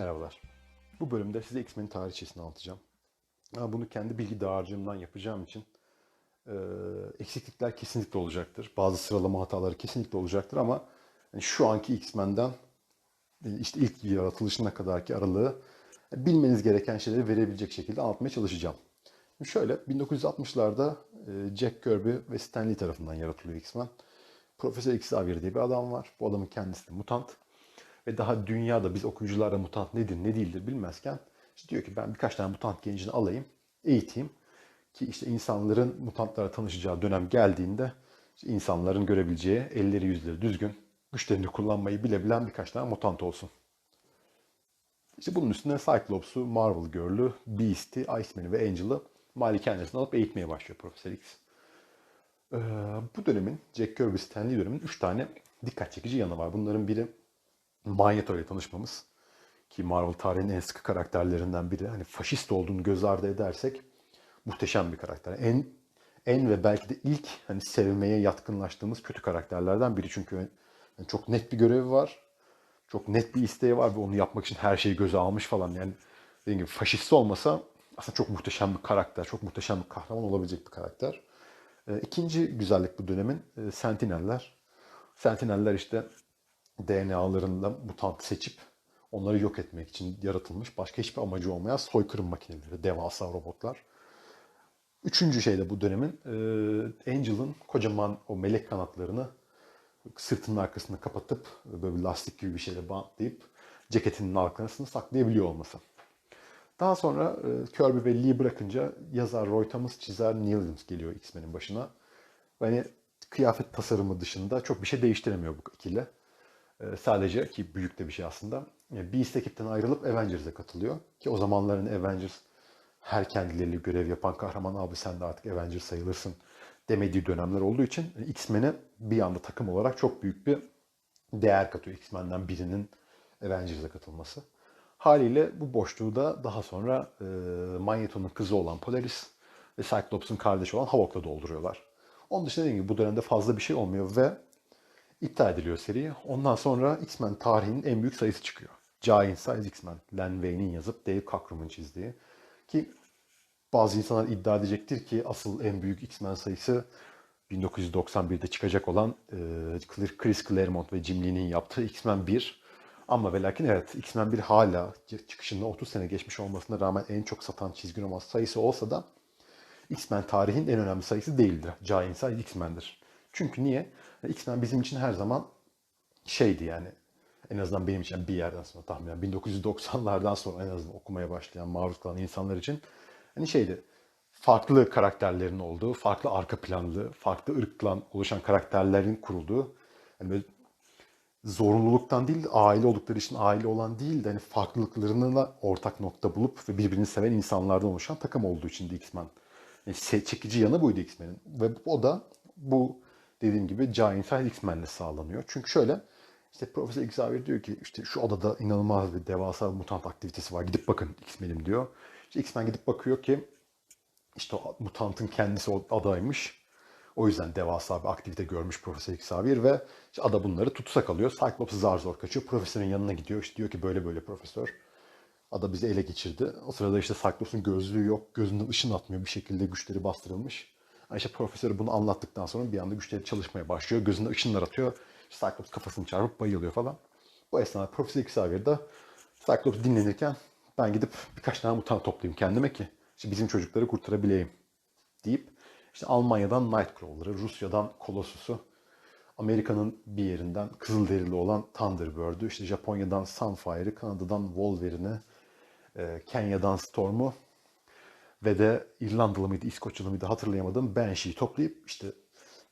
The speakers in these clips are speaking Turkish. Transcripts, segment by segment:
Merhabalar. Bu bölümde size X-Men'in tarihçesini anlatacağım. Ama bunu kendi bilgi dağarcığımdan yapacağım için e, eksiklikler kesinlikle olacaktır. Bazı sıralama hataları kesinlikle olacaktır ama yani şu anki X-Men'den e, işte ilk yaratılışına kadarki aralığı e, bilmeniz gereken şeyleri verebilecek şekilde anlatmaya çalışacağım. Şöyle 1960'larda e, Jack Kirby ve Stan Lee tarafından yaratılıyor X-Men. Profesör Xavier diye bir adam var. Bu adamın kendisi de mutant. Ve daha dünyada biz okuyuculara mutant nedir ne değildir bilmezken işte diyor ki ben birkaç tane mutant gencini alayım, eğiteyim. Ki işte insanların mutantlara tanışacağı dönem geldiğinde işte insanların görebileceği elleri yüzleri düzgün, güçlerini kullanmayı bilebilen birkaç tane mutant olsun. İşte bunun üstüne Cyclops'u, Marvel Girl'ü, Beast'i, Iceman'i ve Angel'ı malikanesine alıp eğitmeye başlıyor Profesör X. Ee, bu dönemin, Jack Kirby Stanley döneminin 3 tane dikkat çekici yanı var. Bunların biri Magneto ile tanışmamız. Ki Marvel tarihinin en sıkı karakterlerinden biri. Hani faşist olduğunu göz ardı edersek muhteşem bir karakter. En en ve belki de ilk hani sevmeye yatkınlaştığımız kötü karakterlerden biri. Çünkü yani çok net bir görevi var. Çok net bir isteği var ve onu yapmak için her şeyi göze almış falan. Yani dediğim gibi faşist olmasa aslında çok muhteşem bir karakter, çok muhteşem bir kahraman olabilecek bir karakter. Ee, İkinci güzellik bu dönemin e, Sentineller. Sentineller işte DNA'larında mutant seçip onları yok etmek için yaratılmış başka hiçbir amacı olmayan soykırım makineleri, devasa robotlar. Üçüncü şey de bu dönemin e, Angel'ın kocaman o melek kanatlarını sırtının arkasına kapatıp böyle bir lastik gibi bir şeyle bantlayıp ceketinin arkasına saklayabiliyor olması. Daha sonra e, Kirby ve Lee bırakınca yazar Roy Thomas, çizer Neil Adams geliyor X-Men'in başına. Ve Hani kıyafet tasarımı dışında çok bir şey değiştiremiyor bu ikili. E, sadece ki büyük de bir şey aslında. E, Beast ekipten ayrılıp Avengers'e katılıyor. Ki o zamanların Avengers her kendileriyle görev yapan kahraman abi sen de artık Avengers sayılırsın demediği dönemler olduğu için X-Men'e bir anda takım olarak çok büyük bir değer katıyor X-Men'den birinin Avengers'e katılması. Haliyle bu boşluğu da daha sonra e, Magneto'nun kızı olan Polaris ve Cyclops'un kardeşi olan Havok'la dolduruyorlar. Onun dışında dediğim gibi bu dönemde fazla bir şey olmuyor ve iptal ediliyor seri. Ondan sonra X-Men tarihinin en büyük sayısı çıkıyor. Giant Size X-Men. Len Wayne'in yazıp Dave Cockram'ın çizdiği. Ki bazı insanlar iddia edecektir ki asıl en büyük X-Men sayısı 1991'de çıkacak olan e, Chris Claremont ve Jim Lee'nin yaptığı X-Men 1. Ama ve lakin evet X-Men 1 hala çıkışında 30 sene geçmiş olmasına rağmen en çok satan çizgi roman sayısı olsa da X-Men tarihin en önemli sayısı değildir. Giant Size X-Men'dir. Çünkü niye? X-Men bizim için her zaman şeydi yani. En azından benim için bir yerden sonra tahminen 1990'lardan sonra en azından okumaya başlayan, maruz kalan insanlar için hani şeydi. Farklı karakterlerin olduğu, farklı arka planlı, farklı ırktan oluşan karakterlerin kurulduğu hani böyle zorunluluktan değil, aile oldukları için aile olan değil de hani farklılıklarına ortak nokta bulup ve birbirini seven insanlardan oluşan takım olduğu için de X-Men. Yani çekici yanı buydu X-Men'in. Ve o da bu dediğim gibi Giant Size X-Men'le sağlanıyor. Çünkü şöyle işte Profesör Xavier diyor ki işte şu adada inanılmaz bir devasa mutant aktivitesi var. Gidip bakın X-Men'im diyor. İşte X-Men gidip bakıyor ki işte o mutantın kendisi o adaymış. O yüzden devasa bir aktivite görmüş Profesör Xavier ve işte ada bunları tutsak alıyor. Cyclops zar zor kaçıyor. Profesörün yanına gidiyor. İşte diyor ki böyle böyle profesör. Ada bizi ele geçirdi. O sırada işte Cyclops'un gözlüğü yok. Gözünden ışın atmıyor. Bir şekilde güçleri bastırılmış. İşte profesörü bunu anlattıktan sonra bir anda güçleri çalışmaya başlıyor. Gözünde ışınlar atıyor. Cyclops kafasını çarpıp bayılıyor falan. Bu esnada Profesör Xavier de Cyclops dinlenirken ben gidip birkaç tane mutant toplayayım kendime ki işte bizim çocukları kurtarabileyim deyip işte Almanya'dan Nightcrawler'ı, Rusya'dan Colossus'u, Amerika'nın bir yerinden Kızılderili olan Thunderbird'ü, işte Japonya'dan Sunfire'ı, Kanada'dan Wolverine'i, e, Kenya'dan Storm'u ve de İrlandalı mıydı, İskoçyalı mıydı hatırlayamadım. Banshee'yi toplayıp işte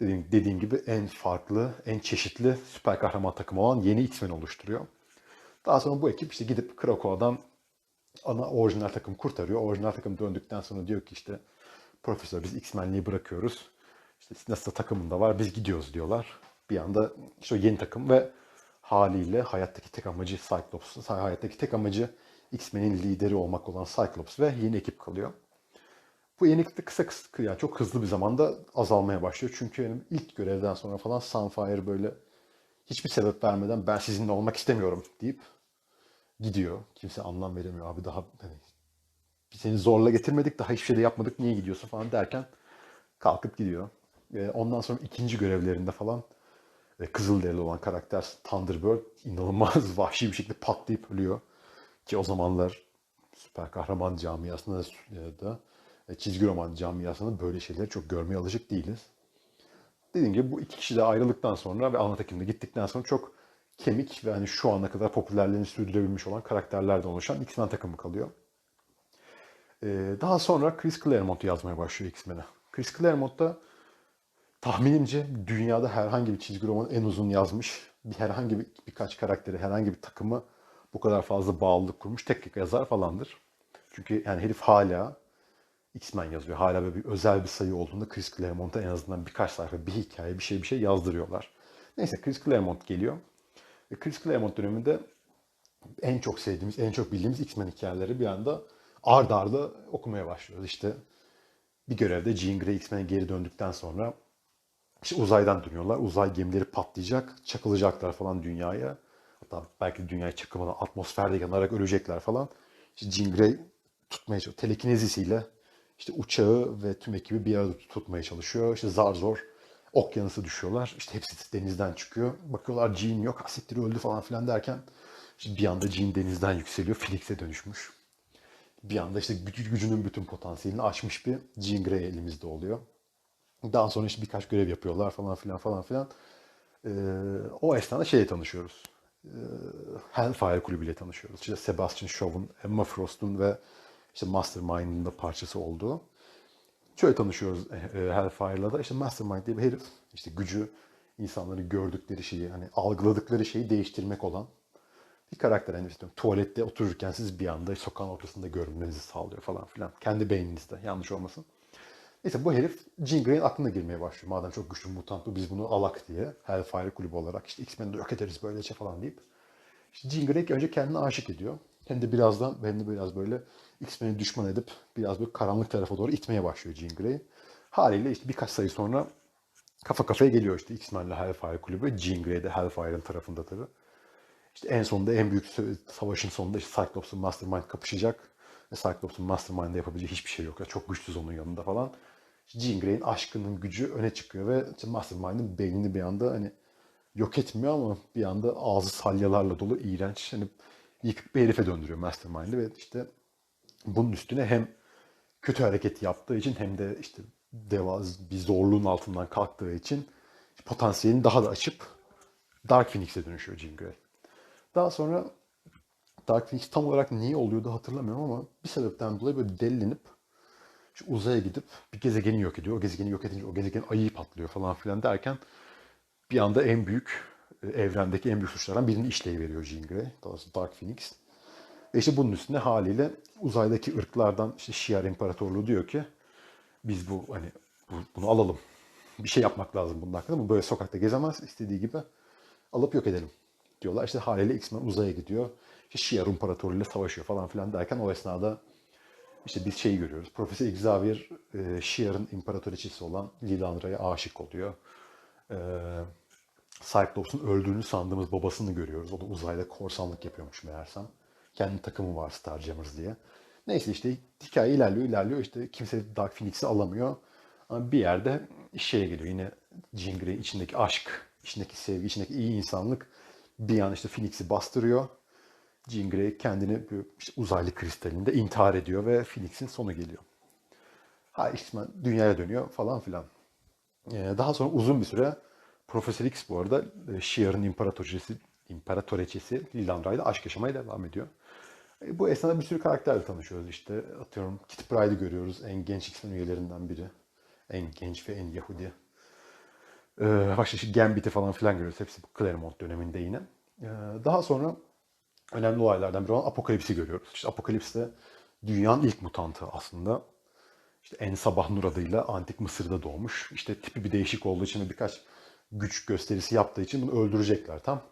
dediğim, dediğim gibi en farklı, en çeşitli süper kahraman takımı olan yeni X-Men oluşturuyor. Daha sonra bu ekip işte gidip Krakow'dan ana orijinal takım kurtarıyor. Orijinal takım döndükten sonra diyor ki işte profesör biz X-Men'liği bırakıyoruz. İşte nasıl takımında var biz gidiyoruz diyorlar. Bir anda işte o yeni takım ve haliyle hayattaki tek amacı Cyclops, hayattaki tek amacı X-Men'in lideri olmak olan Cyclops ve yeni ekip kalıyor. Bu yenilik de kısa kısa yani çok hızlı bir zamanda azalmaya başlıyor. Çünkü yani ilk görevden sonra falan Sunfire böyle hiçbir sebep vermeden ben sizinle olmak istemiyorum deyip gidiyor. Kimse anlam veremiyor abi daha hani seni zorla getirmedik daha hiçbir şey de yapmadık niye gidiyorsun falan derken kalkıp gidiyor. E, ondan sonra ikinci görevlerinde falan e, Kızılderili olan karakter Thunderbird inanılmaz vahşi bir şekilde patlayıp ölüyor. Ki o zamanlar süper kahraman camiasında da e, çizgi roman camiasında böyle şeyleri çok görmeye alışık değiliz. Dediğim gibi bu iki kişi de ayrıldıktan sonra ve ana takımda gittikten sonra çok kemik ve hani şu ana kadar popülerliğini sürdürebilmiş olan karakterlerden oluşan X-Men takımı kalıyor. Ee, daha sonra Chris Claremont yazmaya başlıyor X-Men'e. Chris Claremont da tahminimce dünyada herhangi bir çizgi romanı en uzun yazmış, bir herhangi bir birkaç karakteri, herhangi bir takımı bu kadar fazla bağlılık kurmuş tek yazar falandır. Çünkü yani herif hala X-Men yazıyor. Hala böyle bir özel bir sayı olduğunda Chris Claremont'a en azından birkaç sayfa bir hikaye, bir şey bir şey yazdırıyorlar. Neyse Chris Claremont geliyor. Ve Chris Claremont döneminde en çok sevdiğimiz, en çok bildiğimiz X-Men hikayeleri bir anda ard arda okumaya başlıyoruz. İşte bir görevde Jean Grey X-Men'e geri döndükten sonra işte uzaydan dönüyorlar. Uzay gemileri patlayacak, çakılacaklar falan dünyaya. Hatta belki dünyaya çakılmadan atmosferde yanarak ölecekler falan. İşte Jean Grey tutmaya çalışıyor. Telekinezisiyle işte uçağı ve tüm ekibi bir arada tutmaya çalışıyor. İşte zar zor okyanusa düşüyorlar. İşte hepsi denizden çıkıyor. Bakıyorlar Jean yok, asiktir öldü falan filan derken işte bir anda Jean denizden yükseliyor. Phoenix'e dönüşmüş. Bir anda işte gücü, gücünün bütün potansiyelini aşmış bir Jean Grey elimizde oluyor. Daha sonra işte birkaç görev yapıyorlar falan filan falan filan. Ee, o esnada şeyle tanışıyoruz. Ee, Hellfire kulübüyle tanışıyoruz. İşte Sebastian Shaw'un, Emma Frost'un ve işte Mastermind'ın da parçası olduğu. Şöyle tanışıyoruz e, e, Hellfire'la da. İşte Mastermind diye bir herif. İşte gücü insanların gördükleri şeyi, hani algıladıkları şeyi değiştirmek olan bir karakter. Hani işte tuvalette otururken siz bir anda sokağın ortasında görünmenizi sağlıyor falan filan. Kendi beyninizde yanlış olmasın. Neyse bu herif Jean Grey'in aklına girmeye başlıyor. Madem çok güçlü mutant bu biz bunu alak diye. Hellfire kulübü olarak işte X-Men'i yok ederiz böylece falan deyip. İşte Jean Grey önce kendine aşık ediyor. Hem de birazdan hem de biraz böyle X-Men'i düşman edip biraz böyle karanlık tarafa doğru itmeye başlıyor Jean Grey. Haliyle işte birkaç sayı sonra kafa kafaya geliyor işte X-Men'le Hellfire kulübü. Jean Grey de Hellfire'ın tarafında tabii. İşte en sonunda en büyük savaşın sonunda işte Cyclops'un Mastermind kapışacak. Ve Cyclops'un Mastermind'de yapabileceği hiçbir şey yok. Ya çok güçsüz onun yanında falan. Jean Grey'in aşkının gücü öne çıkıyor ve Mastermind'in beynini bir anda hani yok etmiyor ama bir anda ağzı salyalarla dolu iğrenç hani yıkık bir herife döndürüyor Mastermind'i ve işte bunun üstüne hem kötü hareket yaptığı için hem de işte devaz bir zorluğun altından kalktığı için potansiyelini daha da açıp Dark Phoenix'e dönüşüyor Jean Grey. Daha sonra Dark Phoenix tam olarak niye oluyordu hatırlamıyorum ama bir sebepten dolayı böyle delilenip uzaya gidip bir gezegeni yok ediyor. O gezegeni yok edince o gezegen ayı patlıyor falan filan derken bir anda en büyük e, evrendeki en büyük suçlardan birini işleyiveriyor Jean Grey. Daha doğrusu Dark Phoenix. Ve işte bunun üstüne haliyle uzaydaki ırklardan işte Shi'ar İmparatorluğu diyor ki biz bu hani bu, bunu alalım. Bir şey yapmak lazım bunun hakkında. Bu böyle sokakta gezemez. istediği gibi alıp yok edelim diyorlar. İşte haliyle X-Men uzaya gidiyor. İşte Shi'ar İmparatorluğu ile savaşıyor falan filan derken o esnada işte biz şeyi görüyoruz. Profesör Xavier e, Shi'ar'ın imparatoriçesi olan Lilandra'ya aşık oluyor. E, Cyclops'un öldüğünü sandığımız babasını görüyoruz. O da uzayda korsanlık yapıyormuş meğersem. Kendi takımı var Starjammers diye. Neyse işte hikaye ilerliyor ilerliyor. İşte kimse Dark Phoenix'i alamıyor. Ama bir yerde şeye geliyor yine Jean Grey içindeki aşk, içindeki sevgi, içindeki iyi insanlık bir an işte Phoenix'i bastırıyor. Jean Grey kendini işte uzaylı kristalinde intihar ediyor ve Phoenix'in sonu geliyor. Ha işte dünyaya dönüyor falan filan. Ee, daha sonra uzun bir süre Profesör X bu arada e, Shi'ar'ın imparatoriçesi, imparatoriçesi Lilandra ile aşk yaşamaya devam ediyor. E, bu esnada bir sürü karakterle tanışıyoruz işte. Atıyorum Kitty Pryde'ı görüyoruz. En genç X-Men üyelerinden biri. En genç ve en Yahudi. Ee, başka işte Gambit'i falan filan görüyoruz. Hepsi bu Claremont döneminde yine. Ee, daha sonra önemli olaylardan biri olan Apokalips'i görüyoruz. İşte Apokalips'te dünyanın ilk mutantı aslında. İşte En Sabah Nur adıyla Antik Mısır'da doğmuş. İşte tipi bir değişik olduğu için birkaç güç gösterisi yaptığı için bunu öldürecekler tam.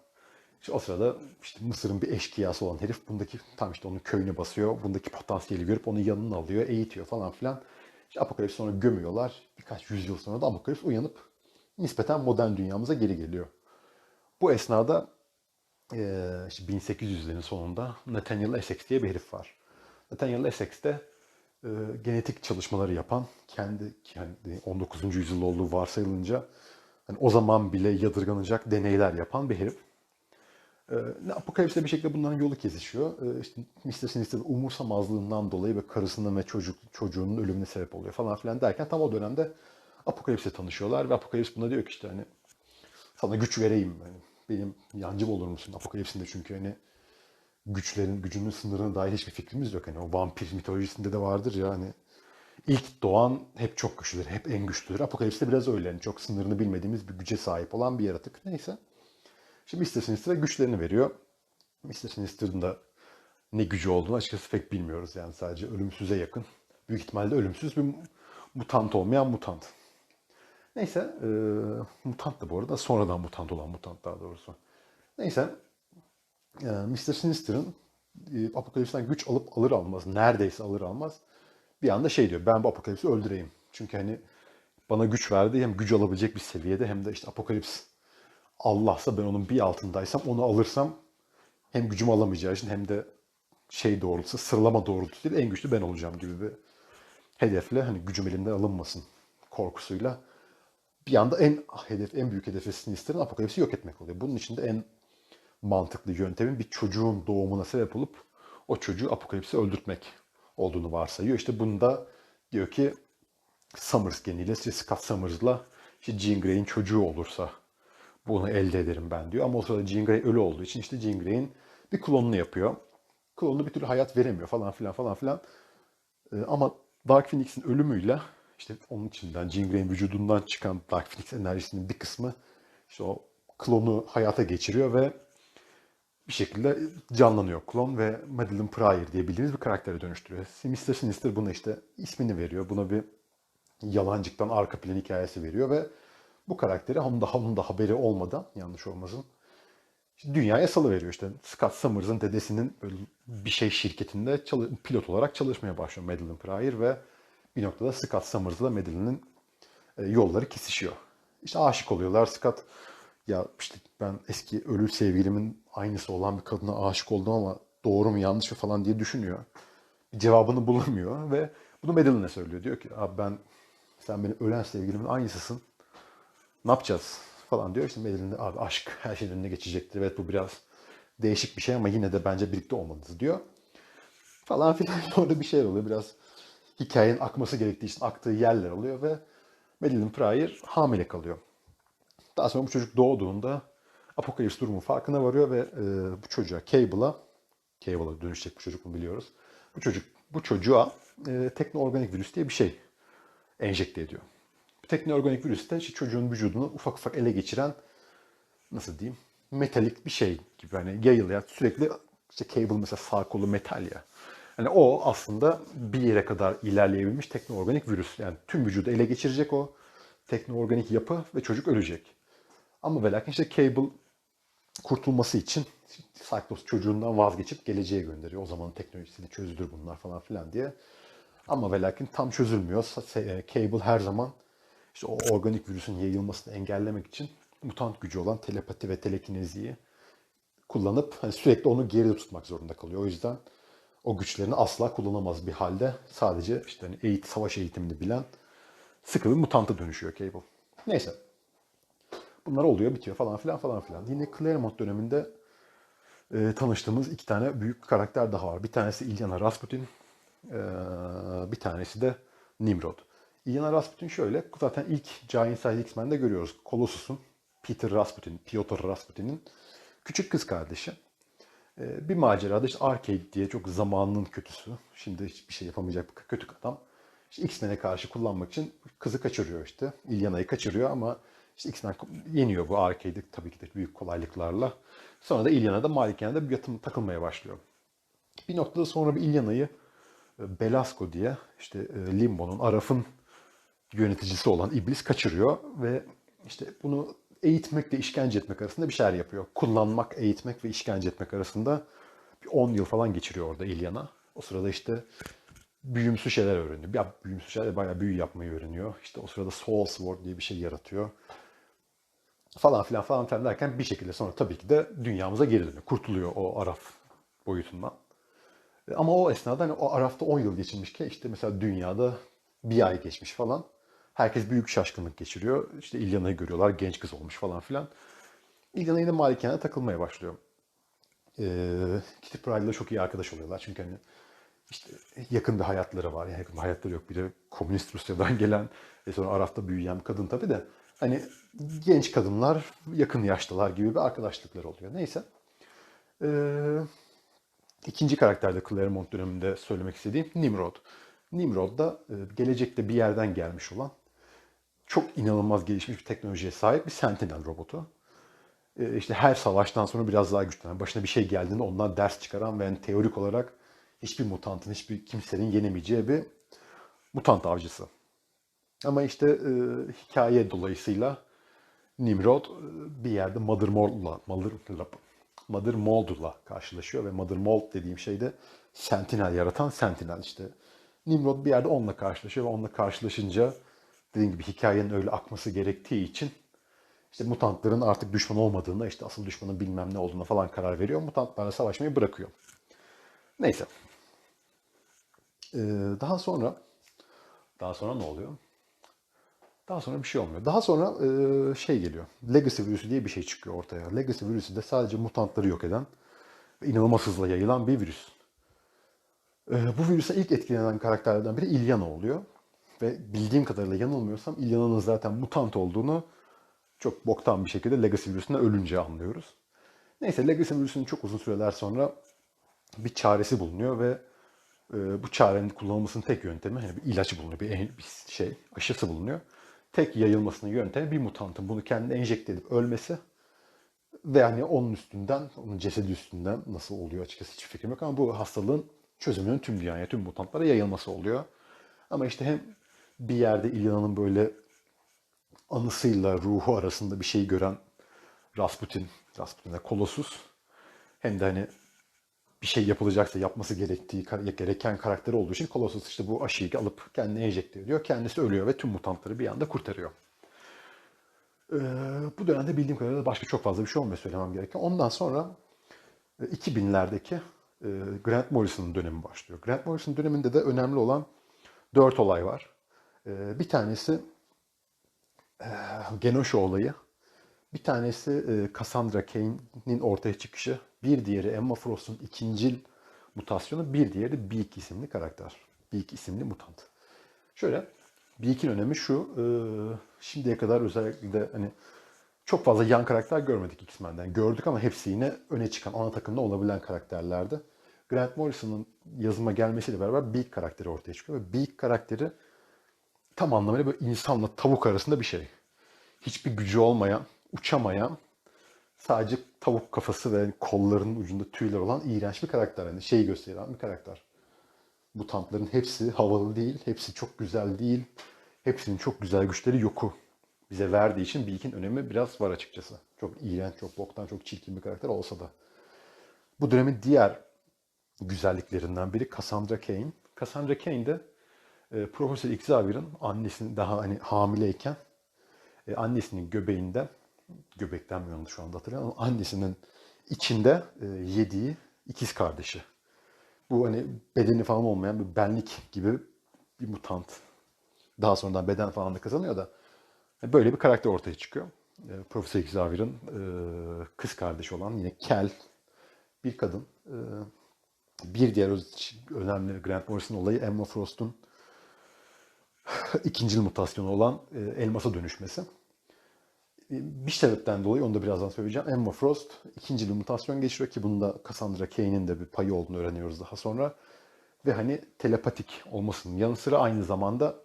İşte o sırada işte Mısır'ın bir eşkıyası olan herif bundaki tam işte onun köyünü basıyor. Bundaki potansiyeli görüp onu yanına alıyor, eğitiyor falan filan. İşte Apokalips sonra gömüyorlar. Birkaç yüzyıl sonra da Apokalips uyanıp nispeten modern dünyamıza geri geliyor. Bu esnada işte 1800'lerin sonunda Nathaniel Essex diye bir herif var. Nathaniel Essex de e, genetik çalışmaları yapan, kendi kendi 19. yüzyıl olduğu varsayılınca hani o zaman bile yadırganacak deneyler yapan bir herif. E, Apokalips'te bir şekilde bunların yolu kesişiyor. E, işte Mr. Sinister umursamazlığından dolayı ve karısının ve çocuk çocuğunun ölümüne sebep oluyor falan filan derken tam o dönemde Apokalips'le tanışıyorlar ve Apokalips buna diyor ki işte hani sana güç vereyim. Yani benim yancım olur musun Apokalips'inde çünkü hani güçlerin, gücünün sınırına dair hiçbir fikrimiz yok. Hani o vampir mitolojisinde de vardır ya hani ilk doğan hep çok güçlüdür, hep en güçlüdür. Apokalips'te biraz öyle. Yani çok sınırını bilmediğimiz bir güce sahip olan bir yaratık. Neyse. Şimdi Mr. Sinister'a güçlerini veriyor. Mr. Sinister'ın da ne gücü olduğunu açıkçası pek bilmiyoruz. Yani sadece ölümsüze yakın. Büyük ihtimalle ölümsüz bir mutant olmayan mutant. Neyse, e, mutant da bu arada. Sonradan mutant olan mutant daha doğrusu. Neyse, Mr. Sinister'ın e, Apokalips'ten güç alıp alır almaz, neredeyse alır almaz bir anda şey diyor, ben bu Apokalips'i öldüreyim. Çünkü hani bana güç verdi hem güç alabilecek bir seviyede hem de işte Apokalips Allah'sa ben onun bir altındaysam onu alırsam hem gücümü alamayacağı için hem de şey doğrultusu, sıralama doğrultusuyla en güçlü ben olacağım gibi bir hedefle hani gücüm elimden alınmasın korkusuyla bir anda en hedef, en büyük hedefi Sinister'ın Apokalips'i yok etmek oluyor. Bunun için de en mantıklı yöntemin bir çocuğun doğumuna sebep olup o çocuğu Apokalips'i öldürtmek olduğunu varsayıyor. İşte bunda diyor ki Summers geniyle Scott Summers'la işte Jean Grey'in çocuğu olursa bunu elde ederim ben diyor. Ama o sırada Jean Grey ölü olduğu için işte Jean Grey'in bir klonunu yapıyor. Klonu bir türlü hayat veremiyor falan filan falan filan. Ee, ama Dark Phoenix'in ölümüyle işte onun içinden Jean Grey'in vücudundan çıkan Dark Phoenix enerjisinin bir kısmı işte o klonu hayata geçiriyor ve bir şekilde canlanıyor klon ve Madeline Pryor diye bildiğimiz bir karaktere dönüştürüyor. Mr. Sinister buna işte ismini veriyor. Buna bir yalancıktan arka plan hikayesi veriyor ve bu karakteri onun da, onun da haberi olmadan yanlış olmasın işte dünyaya salı veriyor işte. Scott Summers'ın dedesinin böyle bir şey şirketinde pilot olarak çalışmaya başlıyor Madeline Pryor ve bir noktada Scott Summers'la Madeline'in e, yolları kesişiyor. İşte aşık oluyorlar. Scott ya işte ben eski ölü sevgilimin aynısı olan bir kadına aşık oldum ama doğru mu yanlış mı falan diye düşünüyor. Bir cevabını bulamıyor ve bunu Madeline'e söylüyor. Diyor ki abi ben sen benim ölen sevgilimin aynısısın. Ne yapacağız falan diyor. İşte Madeline'de abi aşk her şeyin önüne geçecektir. Evet bu biraz değişik bir şey ama yine de bence birlikte olmalıyız diyor. Falan filan orada bir şey oluyor. Biraz hikayenin akması gerektiği için aktığı yerler oluyor ve Madeline Pryor hamile kalıyor. Daha sonra bu çocuk doğduğunda Apokalips durumun farkına varıyor ve e, bu çocuğa Cable'a Cable'a dönüşecek bu çocuk mu biliyoruz. Bu çocuk bu çocuğa e, teknoorganik virüs diye bir şey enjekte ediyor. Bu teknoorganik virüs de işte çocuğun vücudunu ufak ufak ele geçiren nasıl diyeyim metalik bir şey gibi hani yayılıyor. Sürekli işte Cable mesela sağ kolu metal ya. Hani o aslında bir yere kadar ilerleyebilmiş teknoorganik virüs. Yani tüm vücudu ele geçirecek o teknoorganik yapı ve çocuk ölecek. Ama ve lakin işte Cable kurtulması için Cyclops çocuğundan vazgeçip geleceğe gönderiyor. O zaman teknolojisiyle çözülür bunlar falan filan diye. Ama ve lakin tam çözülmüyor. E, Cable her zaman işte o organik virüsün yayılmasını engellemek için mutant gücü olan telepati ve telekineziyi kullanıp hani sürekli onu geride tutmak zorunda kalıyor. O yüzden o güçlerini asla kullanamaz bir halde sadece işte hani eğit, savaş eğitimini bilen sıkı bir mutanta dönüşüyor Cable. Neyse. Bunlar oluyor, bitiyor falan filan falan filan. Yine Claremont döneminde e, tanıştığımız iki tane büyük karakter daha var. Bir tanesi Ilyana Rasputin, e, bir tanesi de Nimrod. Ilyana Rasputin şöyle, zaten ilk Giant Size X-Men'de görüyoruz. Colossus'un, Peter Rasputin, Piotr Rasputin'in küçük kız kardeşi. E, bir macerada işte Arcade diye çok zamanının kötüsü, şimdi hiçbir şey yapamayacak kötü adam. İşte X-Men'e karşı kullanmak için kızı kaçırıyor işte. Ilyana'yı kaçırıyor ama işte X-Men yeniyor bu Arcade'i tabii ki de büyük kolaylıklarla. Sonra da Ilyana'da Malikane'de bir yatım takılmaya başlıyor. Bir noktada sonra bir Ilyana'yı e, Belasco diye işte e, Limbo'nun, Araf'ın yöneticisi olan iblis kaçırıyor ve işte bunu eğitmekle işkence etmek arasında bir şeyler yapıyor. Kullanmak, eğitmek ve işkence etmek arasında bir 10 yıl falan geçiriyor orada İlyana. O sırada işte büyümsü şeyler öğreniyor. Ya büyümsü şeyler bayağı büyü yapmayı öğreniyor. İşte o sırada Soul Sword diye bir şey yaratıyor. Falan filan falan filan derken bir şekilde sonra tabii ki de dünyamıza geri dönüyor. Kurtuluyor o Araf boyutundan. E, Ama o esnada hani o Araf'ta 10 yıl geçirmişken işte mesela dünyada bir ay geçmiş falan. Herkes büyük şaşkınlık geçiriyor. İşte İlyana'yı görüyorlar. Genç kız olmuş falan filan. İlyana yine malikane takılmaya başlıyor. Ee, Kitty Pryde'la çok iyi arkadaş oluyorlar. Çünkü hani işte yakın bir hayatları var. Yani yakın bir hayatları yok. Biri komünist Rusya'dan gelen ve sonra Araf'ta büyüyen bir kadın tabii de. Hani genç kadınlar, yakın yaşlılar gibi bir arkadaşlıkları oluyor. Neyse. Ee, ikinci karakterde Claremont döneminde söylemek istediğim Nimrod. Nimrod da e, gelecekte bir yerden gelmiş olan çok inanılmaz gelişmiş bir teknolojiye sahip bir Sentinel robotu. E, işte her savaştan sonra biraz daha güçlenen, başına bir şey geldiğinde ondan ders çıkaran ve yani teorik olarak hiçbir mutantın, hiçbir kimsenin yenemeyeceği bir mutant avcısı. Ama işte e, hikaye dolayısıyla Nimrod e, bir yerde Mother Mold'la, Mother, Mother Mold'la karşılaşıyor ve Mother Mold dediğim şey de Sentinel yaratan Sentinel işte. Nimrod bir yerde onunla karşılaşıyor ve onunla karşılaşınca dediğim gibi hikayenin öyle akması gerektiği için işte mutantların artık düşman olmadığına, işte asıl düşmanın bilmem ne olduğuna falan karar veriyor. Mutantlarla savaşmayı bırakıyor. Neyse. Ee, daha sonra daha sonra ne oluyor? Daha sonra bir şey olmuyor. Daha sonra e, şey geliyor. Legacy virüsü diye bir şey çıkıyor ortaya. Legacy virüsü de sadece mutantları yok eden ve inanılmaz hızla yayılan bir virüs. E, bu virüse ilk etkilenen karakterlerden biri Ilyana oluyor. Ve bildiğim kadarıyla yanılmıyorsam Ilyana'nın zaten mutant olduğunu çok boktan bir şekilde Legacy virüsünden ölünce anlıyoruz. Neyse Legacy virüsünün çok uzun süreler sonra bir çaresi bulunuyor ve e, bu çarenin kullanılmasının tek yöntemi hani bir ilaç bulunuyor, bir, bir şey, aşısı bulunuyor. Tek yayılmasının yöntemi bir mutantın bunu kendine enjekte edip ölmesi ve hani onun üstünden, onun cesedi üstünden nasıl oluyor açıkçası hiçbir fikrim yok ama bu hastalığın çözümünün tüm dünyaya, tüm mutantlara yayılması oluyor. Ama işte hem bir yerde İlyana'nın böyle anısıyla ruhu arasında bir şey gören Rasputin, Rasputin de Kolossus hem de hani bir şey yapılacaksa yapması gerektiği, gereken karakteri olduğu için Colossus işte bu aşıyı alıp kendine enjekte ediyor. Kendisi ölüyor ve tüm mutantları bir anda kurtarıyor. Ee, bu dönemde bildiğim kadarıyla başka çok fazla bir şey olmuyor söylemem gereken. Ondan sonra e, 2000'lerdeki e, Grant Morrison'ın dönemi başlıyor. Grant Morrison döneminde de önemli olan dört olay var. E, bir tanesi e, Genosha olayı. Bir tanesi e, Cassandra Cain'in ortaya çıkışı. Bir diğeri Emma Frost'un ikincil mutasyonu. Bir diğeri Beak isimli karakter. Beak isimli mutant. Şöyle, Beak'in önemi şu. e, şimdiye kadar özellikle hani çok fazla yan karakter görmedik X-Men'den. Gördük ama hepsi yine öne çıkan, ana takımda olabilen karakterlerdi. Grant Morrison'ın yazıma gelmesiyle beraber Beak karakteri ortaya çıkıyor. Ve Beak karakteri tam anlamıyla böyle insanla tavuk arasında bir şey. Hiçbir gücü olmayan, uçamayan, sadece tavuk kafası ve kollarının ucunda tüyler olan iğrenç bir karakter. Yani şeyi gösteren bir karakter. Mutantların hepsi havalı değil, hepsi çok güzel değil. Hepsinin çok güzel güçleri yoku bize verdiği için Beak'in önemi biraz var açıkçası. Çok iğrenç, çok boktan, çok çirkin bir karakter olsa da. Bu dönemin diğer güzelliklerinden biri Cassandra Cain. Cassandra Cain de e, Profesör Xavier'ın annesinin daha hani hamileyken e, annesinin göbeğinde göbekten mi yandı şu anda hatırlamıyorum annesinin içinde e, yediği ikiz kardeşi. Bu hani bedeni falan olmayan bir benlik gibi bir mutant. Daha sonradan beden falan da kazanıyor da e, böyle bir karakter ortaya çıkıyor. E, Profesör Xavier'ın e, kız kardeşi olan yine kel bir kadın. E, bir diğer önemli Grant Morrison olayı Emma Frost'un ikincil mutasyonu olan e, elmasa dönüşmesi. Bir sebepten dolayı onu da birazdan söyleyeceğim. Emma Frost ikinci bir mutasyon geçiriyor ki bunda Cassandra Cain'in de bir payı olduğunu öğreniyoruz daha sonra. Ve hani telepatik olmasının yanı sıra aynı zamanda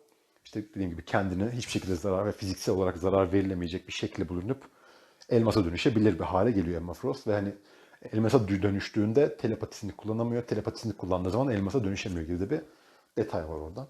işte dediğim gibi kendine hiçbir şekilde zarar ve fiziksel olarak zarar verilemeyecek bir şekilde bulunup elmasa dönüşebilir bir hale geliyor Emma Frost ve hani elmasa dö- dönüştüğünde telepatisini kullanamıyor. Telepatisini kullandığı zaman elmasa dönüşemiyor gibi de bir detay var orada.